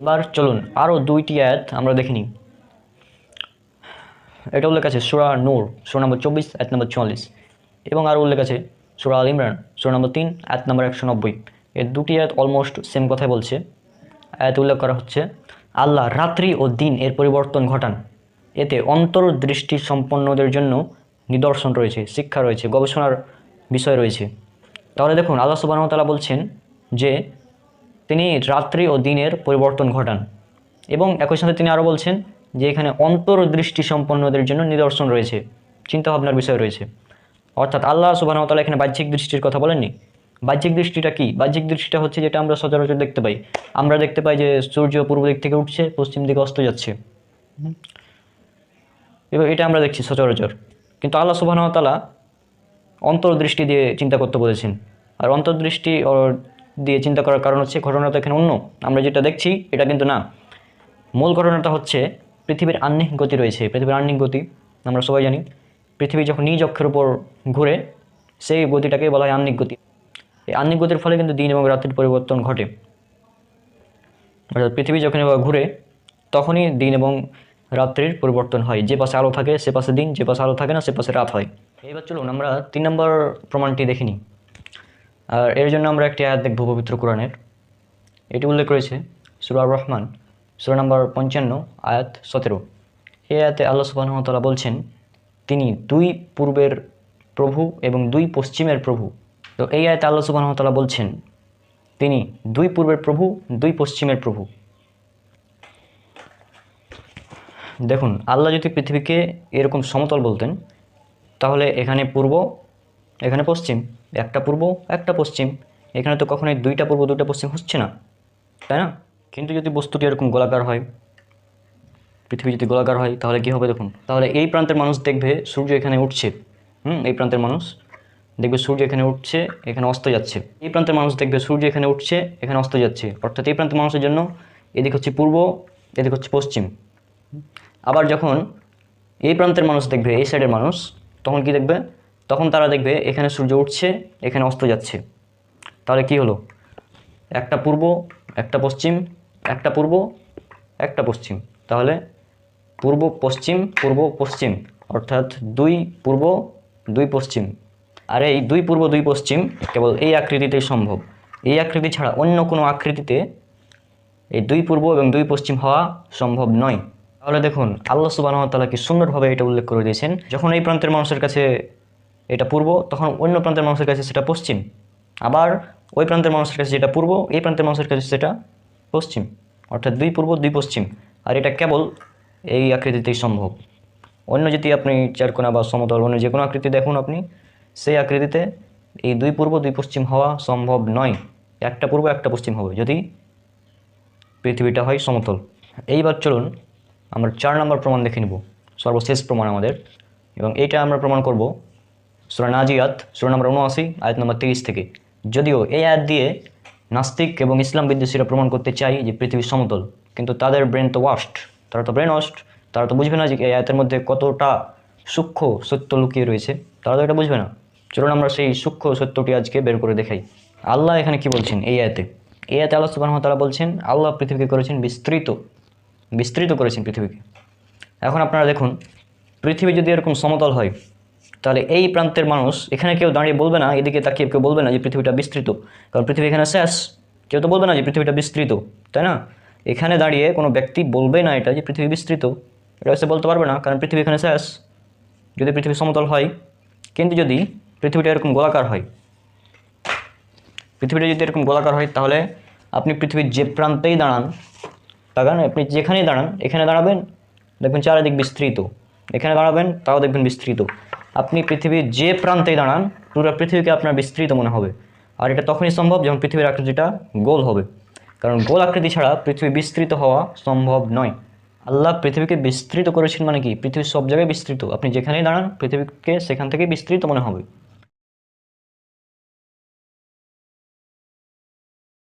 এবার চলুন আরও দুইটি আয়াত আমরা দেখে নিই। এটা উল্লেখ আছে সুরা নূর, সুরা নম্বর চব্বিশ, আয়াত নম্বর চুয়াল্লিশ। এবং আরও উল্লেখ আছে সুরা আল ইমরান, সুরা নম্বর তিন, আয়াত নম্বর একশো নব্বই। এর দুটি আয়াত অলমোস্ট সেম কথাই বলছে। আয়াত উল্লেখ করা হচ্ছে, আল্লাহ রাত্রি ও দিন এর পরিবর্তন ঘটান। এতে অন্তর্দৃষ্টি সম্পন্নদের জন্য নিদর্শন রয়েছে, শিক্ষা রয়েছে, গবেষণার বিষয় রয়েছে। তাহলে দেখুন, আল্লাহ সুবাহতালা বলছেন যে তিনি রাত্রি ও দিনের পরিবর্তন ঘটান এবং একই সাথে তিনি আরও বলছেন যে এখানে অন্তর্দৃষ্টি সম্পন্নদের জন্য নিদর্শন রয়েছে, চিন্তাভাবনার বিষয় রয়েছে। অর্থাৎ আল্লাহ সুবাহতালা এখানে বাহ্যিক দৃষ্টির কথা বলেননি। বাহ্যিক দৃষ্টিটা কি? বাহ্যিক দৃষ্টিটা হচ্ছে যেটা আমরা সচরাচর দেখতে পাই। আমরা দেখতে পাই যে সূর্য পূর্ব দিক থেকে উঠছে, পশ্চিম দিকে অস্ত যাচ্ছে। এবং এটা আমরা দেখছি সচরাচর। কিন্তু আল্লাহ সুবাহতালা অন্তর্দৃষ্টি দিয়ে চিন্তা করতে বলেছেন। আর অন্তর্দৃষ্টি দিয়ে চিন্তা করার কারণ হচ্ছে ঘটনাটা এখানে অন্য। আমরা যেটা দেখছি, এটা কিন্তু না। মূল ঘটনাটা হচ্ছে পৃথিবীর আহ্নিক গতি রয়েছে। পৃথিবীর আহ্নিক গতি, আমরা সবাই জানি। পৃথিবী যখন নিজ অক্ষের উপর ঘুরে, সেই গতিটাকে বলা হয় আহ্নিক গতি। এই আহ্নিক গতির ফলে কিন্তু দিন এবং রাত্রির পরিবর্তন ঘটে। অর্থাৎ পৃথিবী যখন এবার ঘুরে, তখনই দিন এবং রাত্রির পরিবর্তন হয়। যে পাশে আলো থাকে, সে পাশে দিন, যে পাশে আলো থাকে না, সে পাশে রাত হয়। এইবার চলুন আমরা তিন নম্বর প্রমাণটি দেখে নিই। আর এর জন্য আমরা একটি আয়াত দেখব পবিত্র কোরআনের। এটি উল্লেখ করেছে সুরা রহমান সুরা নম্বর পঞ্চান্ন, আয়াত সতেরো। এই আয়াতে আল্লাহ সুবাহতালা বলছেন, তিনি দুই পূর্বের প্রভু এবং দুই পশ্চিমের প্রভু। তো এই আয়াতে আল্লাহ সুবাহতালা বলছেন, তিনি দুই পূর্বের প্রভু, দুই পশ্চিমের প্রভু। দেখুন, আল্লাহ যদি পৃথিবীকে এরকম সমতল বলতেন, তাহলে এখানে পূর্ব, এখানে পশ্চিম। একটা পূর্ব, একটা পশ্চিম। এখানে তো কখনোই দুইটা পূর্ব, দুইটা পশ্চিম হচ্ছে না, তাই না? কিন্তু যদি বস্তুটি এরকম গোলাকার হয়, পৃথিবী যদি গোলাকার হয়, তাহলে কী হবে দেখুন? তাহলে এই প্রান্তের মানুষ দেখবে সূর্য এখানে উঠছে। হুম, এই প্রান্তের মানুষ দেখবে সূর্য এখানে উঠছে, এখানে অস্ত যাচ্ছে। এই প্রান্তের মানুষ দেখবে সূর্য এখানে উঠছে, এখানে অস্ত যাচ্ছে। অর্থাৎ এই প্রান্তের মানুষের জন্য এদিক হচ্ছে পূর্ব, এদিক হচ্ছে পশ্চিম। আবার যখন এই প্রান্তের মানুষ দেখবে, এই সাইডের মানুষ, তখন কি দেখবে? তখন তারা দেখবে এখানে সূর্য উঠছে, এখানে অস্ত যাচ্ছে। তাহলে কি হলো? একটা পূর্ব, একটা পশ্চিম, একটা পূর্ব, একটা পশ্চিম। তাহলে পূর্ব পশ্চিম পূর্ব পশ্চিম, অর্থাৎ দুই পূর্ব, দুই পশ্চিম। আর এই দুই পূর্ব, দুই পশ্চিম কেবল এই আকৃতিতেই সম্ভব। এই আকৃতি ছাড়া অন্য কোনো আকৃতিতে এই দুই পূর্ব এবং দুই পশ্চিম হওয়া সম্ভব নয়। তাহলে দেখুন, আল্লাহ সুবাহ তালা কি সুন্দরভাবে এটা উল্লেখ করে দিয়েছেন। যখন এই প্রান্তের মানুষের কাছে এটা পূর্ব, তখন অন্য প্রান্তের মানুষের কাছে সেটা পশ্চিম। আবার ওই প্রান্তের মানুষের কাছে যেটা পূর্ব, এই প্রান্তের মানুষের কাছে সেটা পশ্চিম। অর্থাৎ দুই পূর্ব, দুই পশ্চিম। আর এটা কেবল এই আকৃতিতেই সম্ভব। অন্য যদি আপনি চারকোনা বা সমতল, অন্য যে কোনো আকৃতি দেখুন আপনি, সেই আকৃতিতে এই দুই পূর্ব, দুই পশ্চিম হওয়া সম্ভব নয়। একটা পূর্ব, একটা পশ্চিম হবে, যদি পৃথিবীটা হয় সমতল। এইবার চলুন, আমরা চার নম্বর প্রমাণ দেখে নিব। সর্বশেষ প্রমাণ আমাদের। এবং এইটা আমরা প্রমাণ করব সুরা নাজিয়াত, সুরা নম্বর উনআশি আয়াত নম্বর তিরিশ থেকে। যদিও এই আয়াত দিয়ে নাস্তিক এবং ইসলাম বিদ্বেষীরা প্রমাণ করতে চাই যে পৃথিবী সমতল, কিন্তু তাদের ব্রেন তো ওয়াস্ট তারা তো ব্রেন ওয়াস্ট তারা তো বুঝবে না যে এই আয়াতের মধ্যে কতটা সূক্ষ্ম সত্য লুকিয়ে রয়েছে, তারা তো এটা বুঝবে না। চলুন আমরা সেই সূক্ষ্ম সত্যটি আজকে বের করে দেখাই। আল্লাহ এখানে কি বলছেন এই আয়াতে? এই আয়াতে আল্লাহ সুবাহ তারা বলছেন, আল্লাহ পৃথিবীকে করেছেন বিস্তৃত বিস্তৃত করেছেন পৃথিবীকে। এখন আপনারা দেখুন, পৃথিবী যদি এরকম সমতল হয় তাহলে এই প্রান্তের মানুষ, এখানে কেউ দাঁড়িয়ে বলবে না, এদিকে তাকিয়ে কেউ বলবে না যে পৃথিবীটা বিস্তৃত। কারণ পৃথিবী এখানে শেষ। কেউ তো বলবে না যে পৃথিবীটা বিস্তৃত, তাই না? এখানে দাঁড়িয়ে কোনো ব্যক্তি বলবে না এটা যে পৃথিবী বিস্তৃত। এটা সে বলতে পারবে না, কারণ পৃথিবী এখানে শেষ। যদি পৃথিবী সমতল হয়, কিন্তু যদি পৃথিবীটা এরকম গোলাকার হয়, পৃথিবীটা যদি এরকম গোলাকার হয়, তাহলে আপনি পৃথিবীর যে প্রান্তেই দাঁড়ান তাকান আপনি যেখানেই দাঁড়ান, এখানে দাঁড়াবেন, দেখবেন চারিদিক বিস্তৃত। এখানে দাঁড়াবেন, তাও দেখবেন বিস্তৃত। আপনি পৃথিবীর যে প্রান্তেই দাঁড়ান, পুরো পৃথিবীকে আপনার বিস্তৃত মনে হবে। আর এটা তখনই সম্ভব যখন পৃথিবীর আকৃতিটা গোল হবে। কারণ গোল আকৃতি ছাড়া পৃথিবী বিস্তৃত হওয়া সম্ভব নয়। আল্লাহ পৃথিবীকে বিস্তৃত করেছেন মানে কি? পৃথিবীর সব জায়গায় বিস্তৃত। আপনি যেখানেই দাঁড়ান, পৃথিবীকে সেখান থেকে বিস্তৃত মনে হবে।